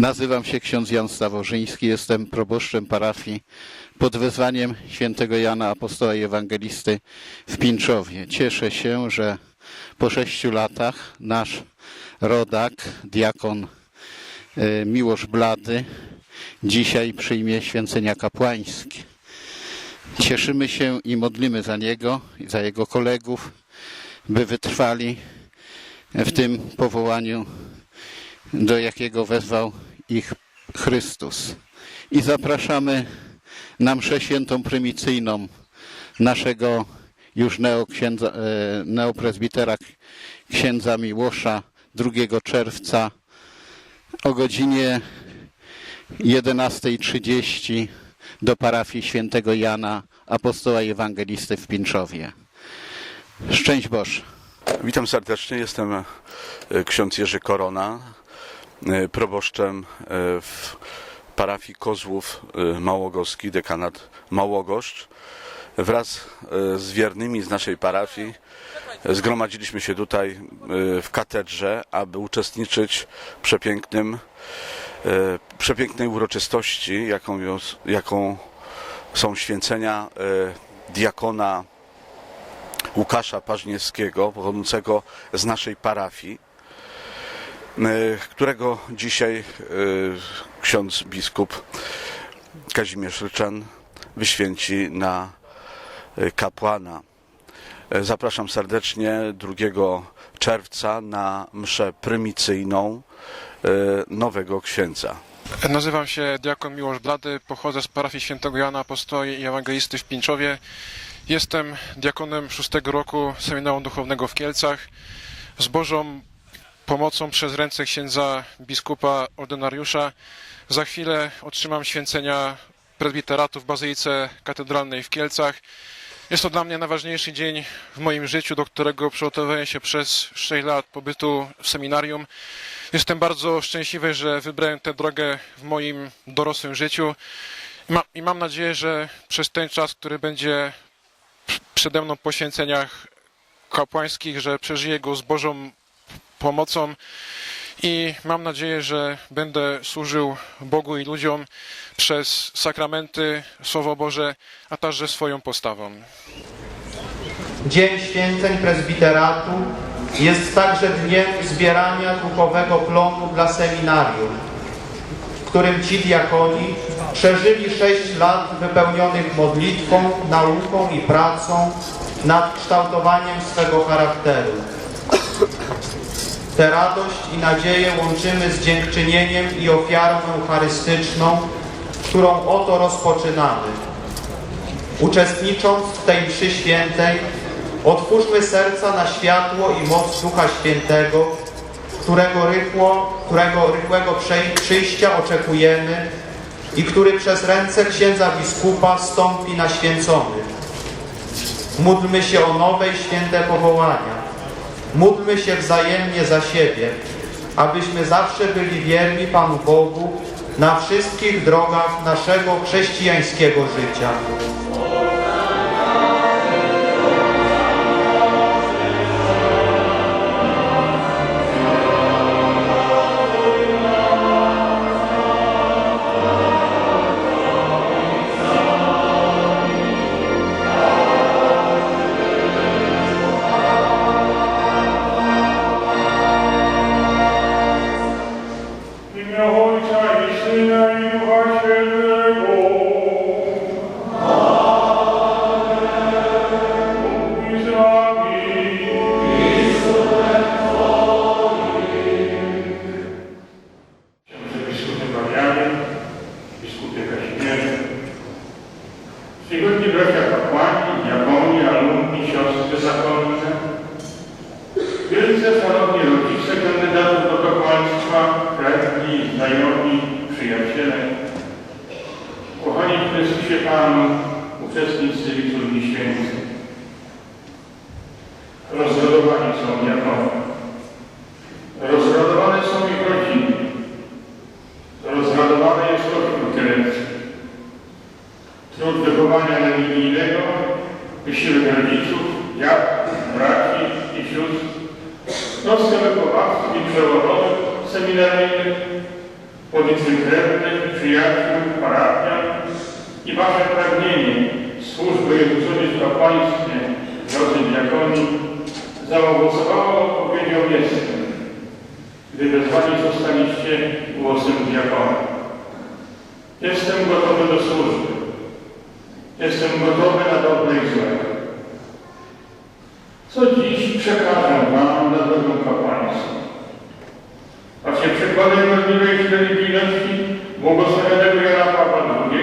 Nazywam się ksiądz Jan Staworzyński, jestem proboszczem parafii pod wezwaniem świętego Jana Apostoła i Ewangelisty w Pińczowie. Cieszę się, że po sześciu latach nasz rodak, diakon e, Miłosz Blady, dzisiaj przyjmie święcenia kapłańskie. Cieszymy się i modlimy za niego i za jego kolegów, by wytrwali w tym powołaniu, do jakiego wezwał ich Chrystus. I zapraszamy na mszę świętą prymicyjną naszego już neoksiędza, e, neoprezbitera księdza Miłosza 2 czerwca o godzinie 11.30 do parafii świętego Jana, apostoła i ewangelisty w Pińczowie. Szczęść Boże. Witam serdecznie, jestem e, ksiądz Jerzy Korona, proboszczem e, w parafii Kozłów e, Małogowski, dekanat Małogoszcz. Wraz e, z wiernymi z naszej parafii e, zgromadziliśmy się tutaj e, w katedrze, aby uczestniczyć w przepięknym, e, przepięknej uroczystości, jaką, jaką są święcenia e, diakona Łukasza Paźniewskiego, pochodzącego z naszej parafii, e, którego dzisiaj e, ksiądz biskup Kazimierz Ryczan wyświęci na e, kapłana. E, Zapraszam serdecznie 2 czerwca na mszę prymicyjną e, nowego księdza. Nazywam się diakon Miłosz Blady, pochodzę z parafii świętego Jana Apostoła i Ewangelisty w Pińczowie. Jestem diakonem szóstego roku seminarium duchownego w Kielcach. Z Bożą pomocą przez ręce księdza biskupa ordynariusza za chwilę otrzymam święcenia prezbiteratu w Bazylice Katedralnej w Kielcach. Jest to dla mnie najważniejszy dzień w moim życiu, do którego przygotowałem się przez 6 lat pobytu w seminarium. Jestem bardzo szczęśliwy, że wybrałem tę drogę w moim dorosłym życiu i, ma, i mam nadzieję, że przez ten czas, który będzie przede mną po święceniach kapłańskich, że przeżyję go z Bożą pomocą i mam nadzieję, że będę służył Bogu i ludziom przez sakramenty, Słowo Boże, a także swoją postawą. Dzień Święceń Prezbiteratu jest także dniem zbierania duchowego plonu dla seminarium, w którym ci diakoni przeżyli sześć lat wypełnionych modlitwą, nauką i pracą nad kształtowaniem swego charakteru. Tę radość i nadzieję łączymy z dziękczynieniem i ofiarą eucharystyczną, którą oto rozpoczynamy. Uczestnicząc w tej mszy świętej, otwórzmy serca na światło i moc Ducha Świętego, którego, rychło, którego rychłego przyjścia oczekujemy i który przez ręce księdza biskupa stąpi na święconych. Módlmy się o nowe święte powołania. Módlmy się wzajemnie za siebie, abyśmy zawsze byli wierni Panu Bogu na wszystkich drogach naszego chrześcijańskiego życia. W imię Ojca i Syna i Ducha krewnych, przyjaciół, parafian i Wasze pragnienie służby Jezusowi w kapłaństwie, drodzy diakonii, zaowocowało odpowiedzią jestem, gdy wezwani zostaliście głosem diakona. Jestem gotowy do służby. Jestem gotowy na dobre i. Co dziś przekażę Wam na drogę kapłańską? Macie przykładem możliwej religijności błogosławionego Jana Pawła II,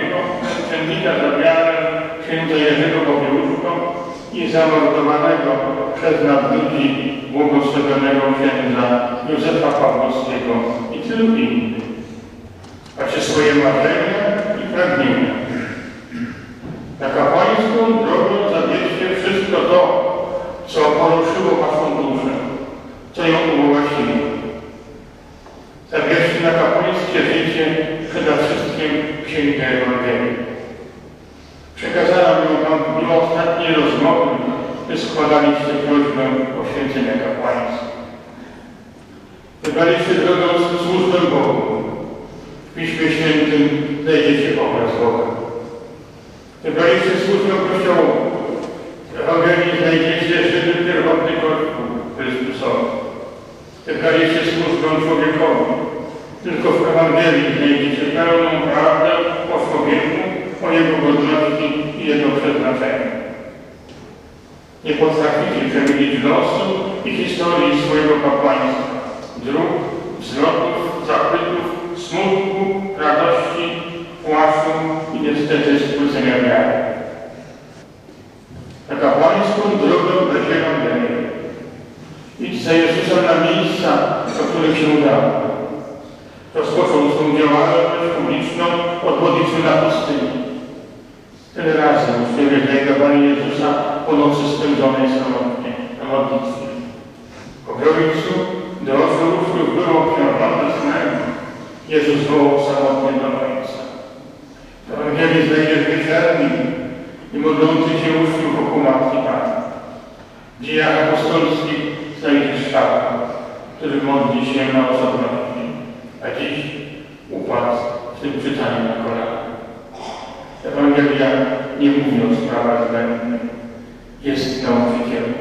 uczennika za wiarę księdza Jerzego Popiełuszko i zamordowanego przez nadludzi błogosławionego księdza Józefa Pawłowskiego i tylu innych. Macie swoje marzenia i pragnienia. Na kapłańską drogę zabierzcie wszystko to, co poruszyło Waszą duszę, co ją Zabierzcie na kapłańskie życie przede wszystkim Księgę Ewangelii. Przekazałem ją Wam w dniu ostatniej rozmowy, gdy składaliście prośbę o święcenia kapłańskie. Wybraliście drogę służbę Bogu. W Piśmie Świętym znajdziecie obraz Boga. Wybraliście służbę Kościołowi. W Ewangelii znajdziecie żywy pierwotny Kościół Chrystusowy. Wybraliście służbę człowiekowi. Tylko w Ewangelii znajdziecie pełną prawdę o człowieku, o jego godności i jego przeznaczeniu. Nie potraficie przewidzieć losu i historii swojego kapłaństwa, dróg, wzlotów, zachwytów, smutku, radości, płaczu i niestety skrócenia wiary. Na kapłańską drogę będzie Ewangelia. Idź za Jezusem na miejsca, których się udało. Rozpoczął swą działalność publiczną od modlitwy na pustyni. Tyle razy uczniowie znajdowali Jezusa po nocy spędzonej samotnie na modlitwie. Po grobowcu do uczniów było obciążone snem. Jezus wołał samotnie do Ojca. W Ewangelii znajdziesz wieczerni i modlący się uczniów wokół Matki Pana. W dziejach apostolskich znajdziesz szata, który modli się na osobności, a dziś upadł w tym czytaniu na kolana. Ewangelia nie mówi o sprawach zbędnych, jest nauczycielem.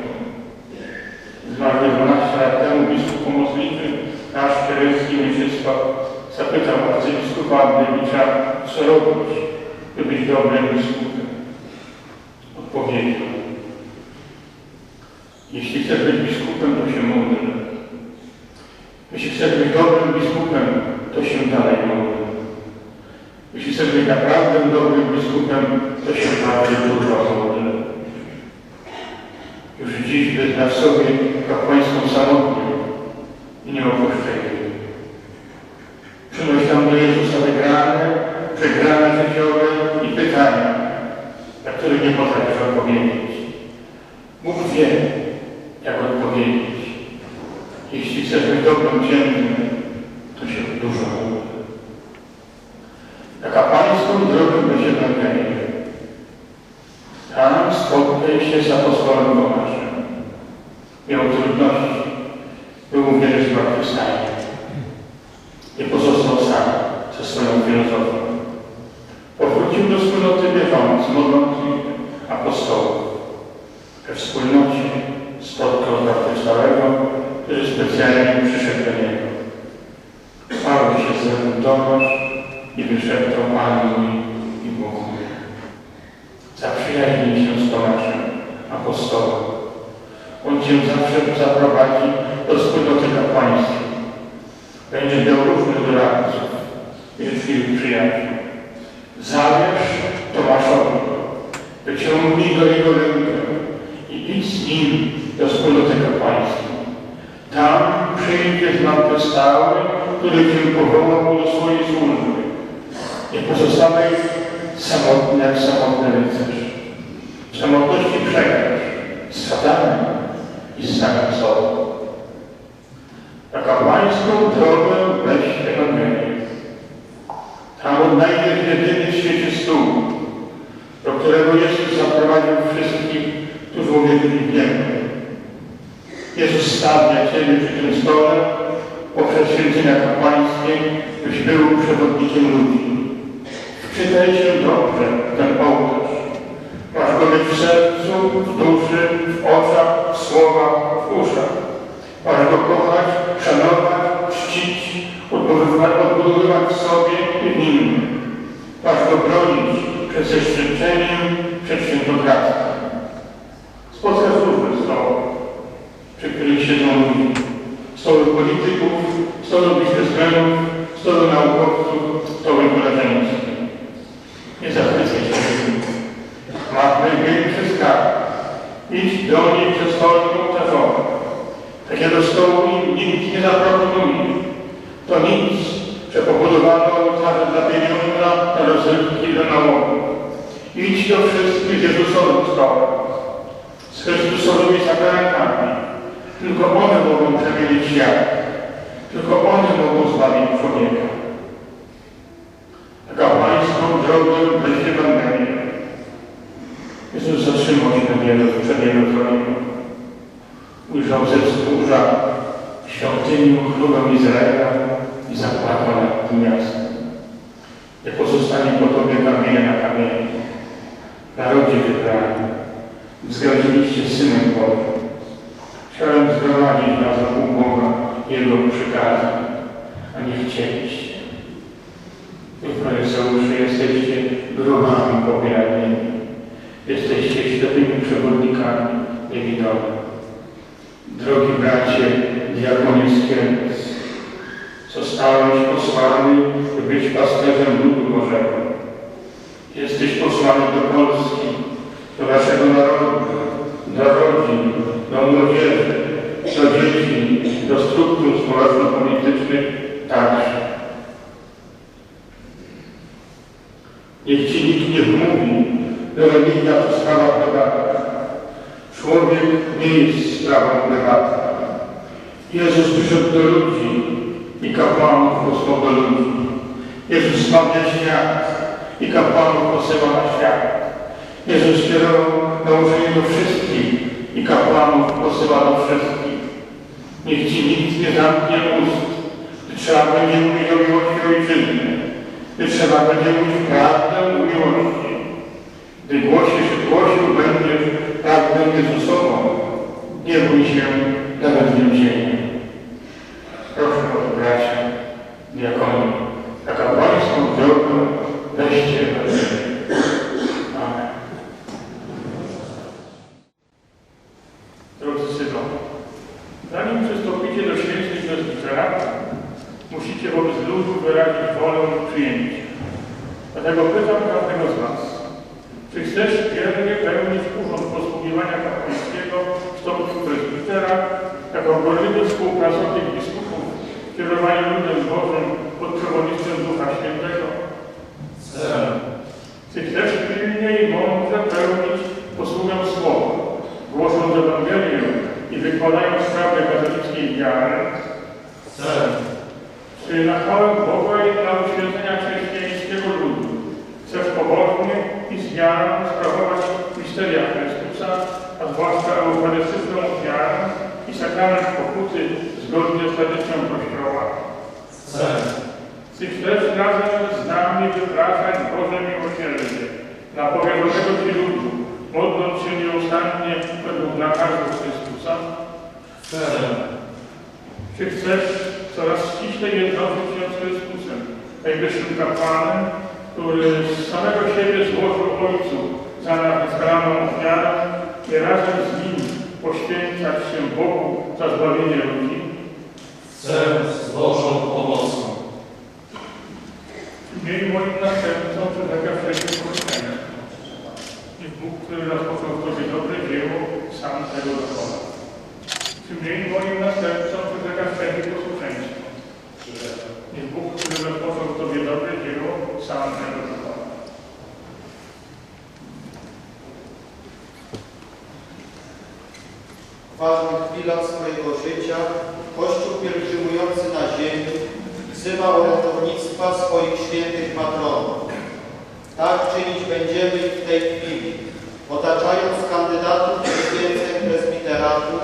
Zmarły 12 lat temu biskup pomocniczy, nasz kierecki Mieczysław, zapytał arcybiskupa Andrewicza, co robić, by być dobrym biskupem. Odpowiedział, jeśli chcesz być biskupem, to się módl. Jeśli chcesz być dobrym biskupem, to się dalej módl. Jeśli chcesz być naprawdę dobrym biskupem, to się bardziej dużo módl. Już dziś wyznasz sobie kapłańską samotnię i nie opuszczaj jej. Przynoś tam do Jezusa wygrane, przegrane życiowe i pytania, na które nie potrafisz odpowiedzieć. Bóg wie, jak odpowiedzieć. Jeśli chcesz być dobrym księdzem, to się dużo mówi. Na kapłańską drogę będzie Ewangelia. Tam spotkaj się z apostołem Tomaszem. Miał trudności, był uwierzyć w zmartwychwstanie. Nie pozostał sam ze swoją filozofią. Powrócił do wspólnoty wierzących, modlących apostołów. We wspólnocie spotkał zmartwychwstałego, który specjalnie przyszedł do niego. Chwalił się Tomasz i wyszeptał Panu i Bogu. Zaprzyjaźnij się z Tomaszem, apostołem. On Cię zawsze zaprowadzi do wspólnoty kapłańskiej. Będziesz miał różnych doradców, wielkich przyjaciół. Zabierz Tomaszowi, wyciągnij do jego rękę i idź z nim do wspólnoty kapłańskiej. Tam przyjdzie zmartwychwstały, który powołał do swojej służby. Nie pozostawaj samotny jak samotny rycerz. W samotności przegrasz z szatanem i z samym sobą. Na kapłańską drogę weź Ewangelię. Tam odnajdziesz jedyny w świecie stół, do którego Jezus zaprowadził wszystkich, którzy uwierzyli w Niego. Jezus stawia Ciebie przy tym stole poprzez święcenia kapłańskie, byś był przewodnikiem ludzi. Wczytaj się dobrze w ten ołtarz. Masz go mieć w sercu, w duszy, w oczach, w słowach, w uszach. Masz go kochać, szanować, czcić, odbudowywać, w sobie i w innym. Masz go bronić przed zeświadczeniem, przed świętokradztwem. Spotkasz Stoły polityków, stoły biznesmenów, stoły naukowców, stoły koleżeńskie. Nie zachwycaj się tym. Masz największy skarb. Idź do niej przez stoły ołtarzowe. Takiego stołu nikt nie zaproponuje. To nic, że pobudowano ołtarze dla pieniądza, na rozrywki, dla nałogu. Idź do wszystkich Jezusowych stołów z Chrystusowymi sakramentami. Tylko one mogą przemienić świat. Tylko one mogą zbawić człowieka. Taka pańską drogę weź Ewangelię. Jezus zatrzymał się na wiele przed Jerozolimą. Ujrzał ze wzgórza świątynię chlubę Izraela i zapłakał nad tym miastem. Nie pozostanie po tobie kamienia na kamieniu. Narodzie wybrany, zgodziliście z Synem Bożym. Chciałem zgromadzić was wokół Boga Jego przykazań, a nie chcieliście. Faryzeusze, jesteście grobami pobieranymi. Jesteście ślepymi przewodnikami niewidomych. Drogi bracie, diakonie Skiernes, zostałeś posłany, by być pasterzem ludu Bożego. Jesteś posłany do Polski, do naszego narodu, do rodzin, do młodzieży, do dzieci, do struktur społeczno-politycznych także. Niech Ci nikt nie wmówi, że religia to sprawa prywatna. Człowiek nie jest sprawą prywatną. Jezus przyszedł do ludzi i kapłanów posłał do ludzi. Jezus zbawia świat i kapłanów posyła na świat. Jezus kierował nauczenie do wszystkich i kapłanów posyła do wszystkich. Niech Ci nikt nie zamknie ust, gdy trzeba będzie mówić o miłości ojczyzny, gdy trzeba będzie mówić prawdę o miłości. Gdy głosisz, głosił będziesz prawdę Jezusową, nie bój się nawet więzienia. Proszę o to bracia, diakoni, taka pańską drogę weźcie Ewangelię. Amen. Drodzy synowie, zanim przystąpicie do świętej prezbiteraty, musicie wobec ludu wyrazić wolę przyjęcia. Dlatego pytam każdego z Was, czy chcesz wiernie pełnić urząd posługiwania kapłańskiego w stopniu prezbitera jako gorliwy współpracownik biskupów w kierowaniu ludem Bożym pod przewodnictwem Ducha Świętego? Czy chcesz pilnie i mądrze pełnić posługę Słowa, głosząc Ewangelię i wykładając prawdę katolickiej wiary? Czy na chwałę Boga i dla uświęcenia chrześcijańskiego ludu chcesz pobożnie i z wiarą sprawować misteria Chrystusa, a zwłaszcza eucharystyczną ofiarę i sakrament pokuty zgodnie z tradycją Kościoła? Czy chcesz razem z nami wypraszać Boże miłosierdzie dla powiadomego Ci ludu, modląc się nieustannie według nakazu Chrystusa? Czy chcesz coraz ściślej jednoczyć się z Chrystusem, najwyższym kapłanem, który z samego siebie złożył Ojcu za nas bezkarną ofiarę i razem z Nim poświęcać się Bogu za zbawienie ludzi? Chcę z Bożą pomocą. W imieniu moim następcom przyrzeka wszelkie Niech Bóg, który rozpoczął w Tobie dobre dzieło, sam tego dokona. W imieniu moim następcom przyrzeka wszelkie posłuszeństwo. Niech Bóg, który rozpoczął w Tobie dobre dzieło, sam tego dokona. W ważnych chwilach swojego życia Kościół pielgrzymujący na ziemi wzywa orędownictwa swoich świętych patronów. Tak czynić będziemy i w tej chwili, otaczając kandydatów dziecięcych prezbiteratów,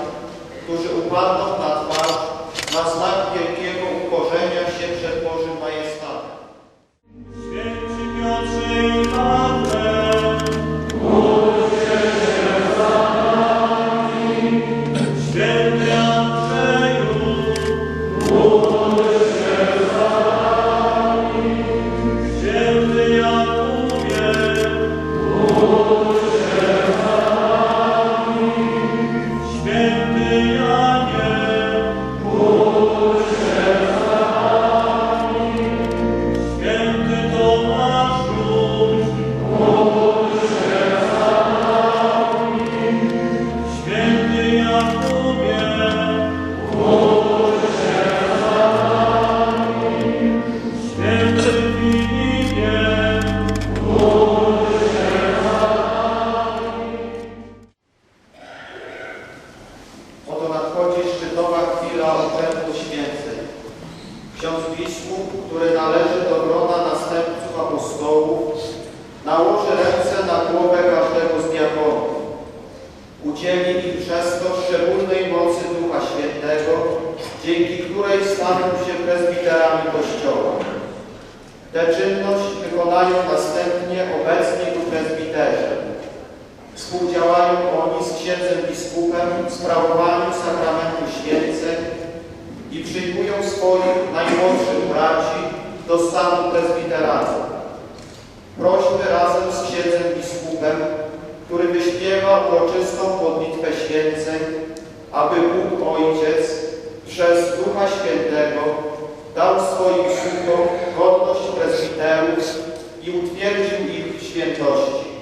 którzy upadną na twarz na znak wielkiego ukorzenia się przed Bożym Majestatem. Święci Piotrze i Udzieli im przez to szczególnej mocy Ducha Świętego, dzięki której staną się prezbiterami Kościoła. Tę czynność wykonają następnie obecni tu prezbiterzy. Współdziałają oni z księdzem biskupem w sprawowaniu sakramentu święceń i przyjmują swoich najmłodszych braci do stanu prezbiteratu. Prośmy razem z księdzem biskupem, który wyśpiewa uroczystą modlitwę święceń, aby Bóg Ojciec przez Ducha Świętego dał swoim sługom godność prezbiterów i utwierdził ich w świętości.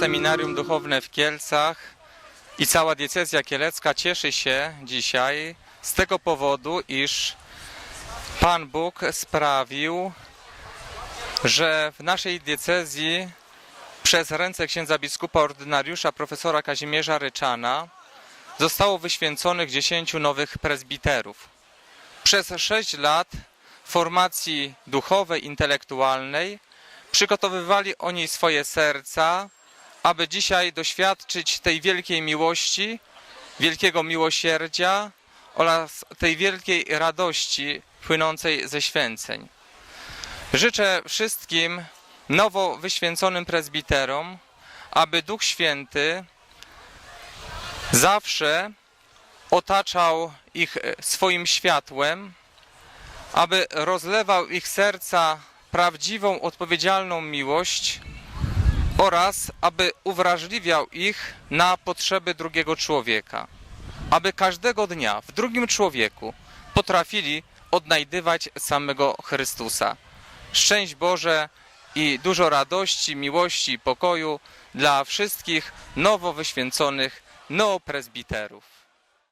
Seminarium Duchowne w Kielcach i cała diecezja kielecka cieszy się dzisiaj z tego powodu, iż Pan Bóg sprawił, że w naszej diecezji przez ręce księdza biskupa ordynariusza profesora Kazimierza Ryczana zostało wyświęconych 10 nowych prezbiterów. Przez 6 lat formacji duchowej, intelektualnej przygotowywali oni swoje serca, aby dzisiaj doświadczyć tej wielkiej miłości, wielkiego miłosierdzia oraz tej wielkiej radości płynącej ze święceń. Życzę wszystkim nowo wyświęconym prezbiterom, aby Duch Święty zawsze otaczał ich e, swoim światłem, aby rozlewał ich serca prawdziwą, odpowiedzialną miłość oraz aby uwrażliwiał ich na potrzeby drugiego człowieka. Aby każdego dnia w drugim człowieku potrafili odnajdywać samego Chrystusa. Szczęść Boże i dużo radości, miłości i pokoju dla wszystkich nowo wyświęconych neoprezbiterów.